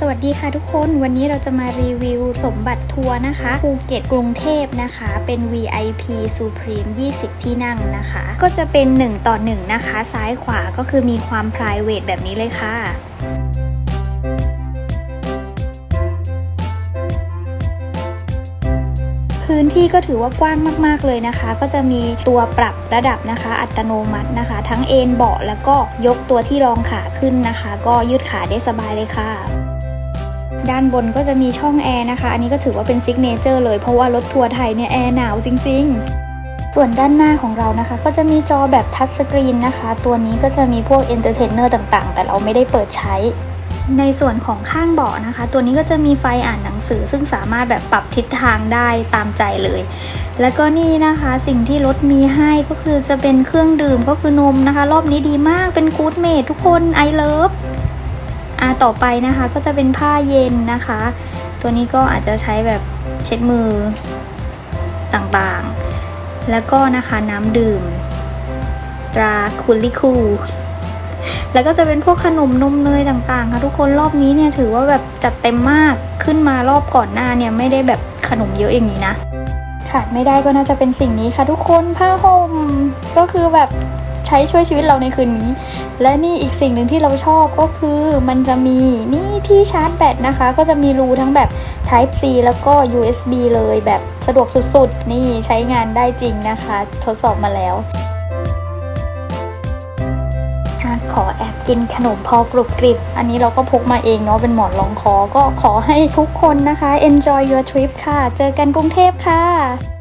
สวัสดีค่ะทุกคนวันนี้เราจะมารีวิวสมบัติทัวร์นะคะภูเก็ตกรุงเทพนะคะ เป็น VIP Supreme 20 ที่นั่งนะคะ ก็จะเป็น 1 ต่อ 1 นะคะ ซ้ายขวาก็คือมีความ private แบบนี้เลยค่ะพื้นที่ก็ถือว่ากว้างมาก ๆ เลยนะคะ ก็จะมีตัวปรับระดับนะคะ อัตโนมัตินะคะ ทั้งเอนเบาะแล้วก็ยกตัวที่รองขาขึ้นนะคะ ก็ยืดขาได้สบายเลยค่ะ ด้านบนก็จะมีช่องแอร์นะคะ อันนี้ก็ถือว่าเป็นซิกเนเจอร์เลย เพราะว่ารถทัวร์ไทยเนี่ยแอร์หนาวจริง ๆ ส่วนด้านหน้าของเรานะคะ ก็จะมีจอแบบทัชสกรีนนะคะ ตัวนี้ก็จะมีพวกเอนเตอร์เทนเนอร์ต่างๆ แต่เราไม่ได้เปิดใช้ ในส่วนของข้างเบาะนะคะ ตัวนี้ก็จะมีไฟอ่านหนังสือ ซึ่งสามารถแบบปรับทิศทางได้ตามใจเลย แล้วก็นี่นะคะสิ่งที่รถมีให้ก็คือจะเป็นเครื่องดื่มก็คือนมนะคะ รอบนี้ดีมากเป็นกู๊ดเมดทุกคนไอเลิฟ อ่าต่อไปนะคะก็จะเป็นผ้าเย็นนะคะ ตัวนี้ก็อาจจะใช้แบบเช็ดมือต่างๆ แล้วก็นะคะน้ำดื่ม ตราคุลิคูแล้วก็จะเป็นพวกขนมนมเนยต่างๆ ค่ะทุกคนรอบนี้เนี่ยถือว่าแบบจัดเต็มมากขึ้นมารอบก่อนหน้าเนี่ยไม่ได้แบบขนมเยอะอย่างนี้นะขาดไม่ได้ก็น่าจะเป็นสิ่งนี้ค่ะทุกคนผ้าห่มก็คือแบบ ใช้ช่วยชีวิตเราในคืนนี้ และนี่อีกสิ่งหนึ่งที่เราชอบก็คือมันจะมีนี่ที่ชาร์จแบตนะคะ ก็จะมีรูทั้งแบบ Type C แล้วก็ USB เลยแบบสะดวกสุดๆ นี่ใช้งานได้จริงนะคะ ทดสอบมาแล้วขอแอบกินขนมพอกรุบกริบ อันนี้เราก็พกมาเองเนาะเป็นหมอนรองคอ ก็ขอให้ทุกคนนะคะ enjoy your trip ค่ะ เจอกันกรุงเทพค่ะ